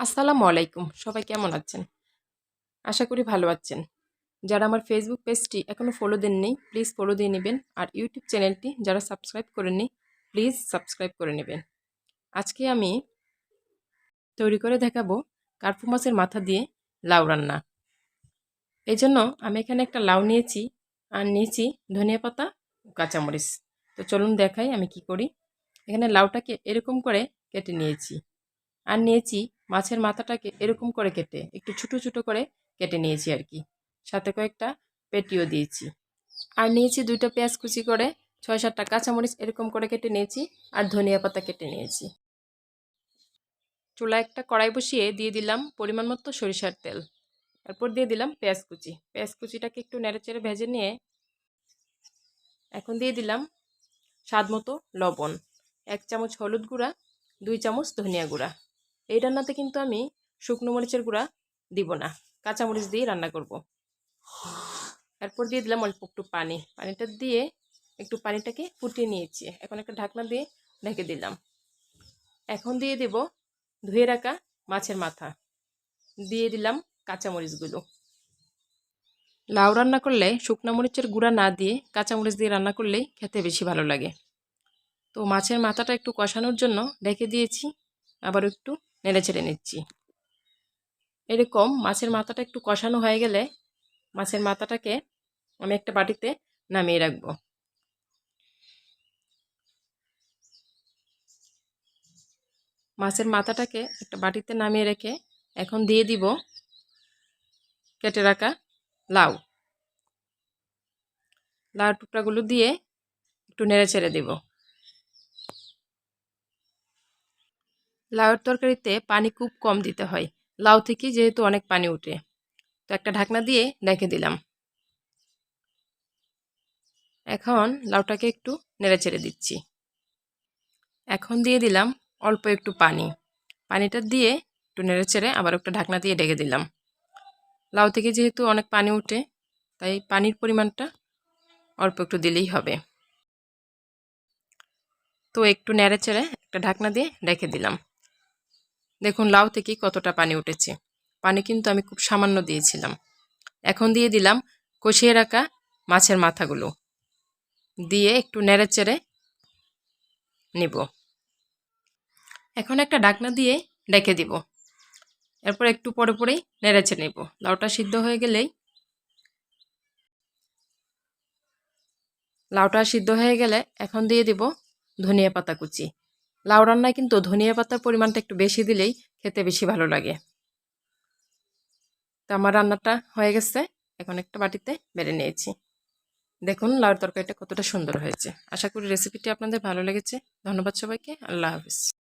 আসসালামু আলাইকুম। সবাই কেমন আছেন? আশা করি ভালো আছেন। যারা আমার ফেসবুক পেজটি এখনও ফলো দেননি প্লিজ ফলো দিয়ে নেবেন। আর ইউটিউব চ্যানেলটি যারা সাবস্ক্রাইব করেননি প্লিজ সাবস্ক্রাইব করে নেবেন। আজকে আমি তৈরি করে দেখাবো কার্পু মাছের মাথা দিয়ে লাউ রান্না। এই জন্য আমি এখানে একটা লাউ নিয়েছি আর নিয়েছি ধনিয়া পাতা ও কাঁচামরিচ। তো চলুন দেখাই আমি কি করি। এখানে লাউটাকে এরকম করে কেটে নিয়েছি। আর নিয়েছি মাছের মাথাটাকে এরকম করে কেটে, একটু ছোটো ছোটো করে কেটে নিয়েছি আর কি সাথে কয়েকটা পেটিও দিয়েছি। আর নিয়েছি দুইটা পেঁয়াজ কুচি করে ছয় সাতটা কাঁচামরিচ এরকম করে কেটে নিয়েছি আর ধনিয়া পাতা কেটে নিয়েছি। চুলা একটা কড়াই বসিয়ে দিয়ে দিলাম পরিমাণ মতো সরিষার তেল। তারপর দিয়ে দিলাম পেঁয়াজ কুচি। পেঁয়াজ কুচিটাকে একটু নেড়েচেড়ে ভেজে নিয়ে এখন দিয়ে দিলাম স্বাদ মতো লবণ। এক চামচ হলুদ গুঁড়া, দুই চামচ ধনিয়া গুঁড়া। এই রান্নাতে কিন্তু আমি শুকনো মরিচের গুঁড়া দিব না। কাঁচা মরিচ দিয়ে রান্না করব। এরপর দিয়ে দিলাম অল্প একটু পানি। পানিটা দিয়ে একটু পানিটাকে ফুটিয়ে নিয়েছি। এখন একটা ঢাকনা দিয়ে ঢেকে দিলাম। এখন দিয়ে দেব ধুয়ে রাখা মাছের মাথা। দিয়ে দিলাম কাঁচামরিচগুলো লাউ রান্না করলে শুকনো মরিচের গুঁড়া না দিয়ে কাঁচামরিচ দিয়ে রান্না করলেই খেতে বেশি ভালো লাগে। তো মাছের মাথাটা একটু কষানোর জন্য ঢেকে দিয়েছি। আবার একটু নেড়ে ছেড়ে নিচ্ছি। এরকম মাছের মাথাটা একটু কষানো হয়ে গেলে মাছের মাথাটাকে আমি একটা বাটিতে নামিয়ে রাখব। মাছের মাথাটাকে একটা বাটিতে নামিয়ে রেখে এখন দিয়ে দিব কেটে রাখা লাউ। লাউ টুকরাগুলো দিয়ে একটু নেড়ে ছেড়ে দেবো। লাউয়ের তরকারিতে পানি খুব কম দিতে হয়। লাউ থেকে যেহেতু অনেক পানি উঠে তো একটা ঢাকনা দিয়ে রেখে দিলাম। এখন লাউটাকে একটু নেড়ে ছেড়ে দিচ্ছি। এখন দিয়ে দিলাম অল্প একটু পানি। পানিটা দিয়ে একটু নেড়ে ছেড়ে আবার একটা ঢাকনা দিয়ে ডেকে দিলাম। লাউ থেকে যেহেতু অনেক পানি উঠে তাই পানির পরিমাণটা অল্প একটু দিলেই হবে। তো একটু নেড়ে চেড়ে একটা ঢাকনা দিয়ে রেখে দিলাম। দেখুন, লাউ থেকে কতটা পানি উঠেছে। পানি কিন্তু আমি খুব সামান্য দিয়েছিলাম। এখন দিয়ে দিলাম কষিয়ে রাখা মাছের মাথাগুলো। দিয়ে একটু নেড়ে চেড়ে নিব। এখন একটা ডাকনা দিয়ে ডেকে দিব। এরপর একটু পরে পরেই নেড়েছে নেব। লাউটা সিদ্ধ হয়ে গেলেই লাউটা সিদ্ধ হয়ে গেলে এখন দিয়ে দিব ধনিয়া পাতা কুচি। লাউ রান্নায় কিন্তু ধনিয়া পাতার পরিমাণটা একটু বেশি দিলেই খেতে বেশি ভালো লাগে। তো আমার রান্নাটা হয়ে গেছে, এখন একটা বাটিতে বেড়ে নিয়েছি। দেখুন লাউর তরকারিটা কতটা সুন্দর হয়েছে। আশা করি রেসিপিটি আপনাদের ভালো লেগেছে। ধন্যবাদ সবাইকে, আল্লাহ হাফিজ।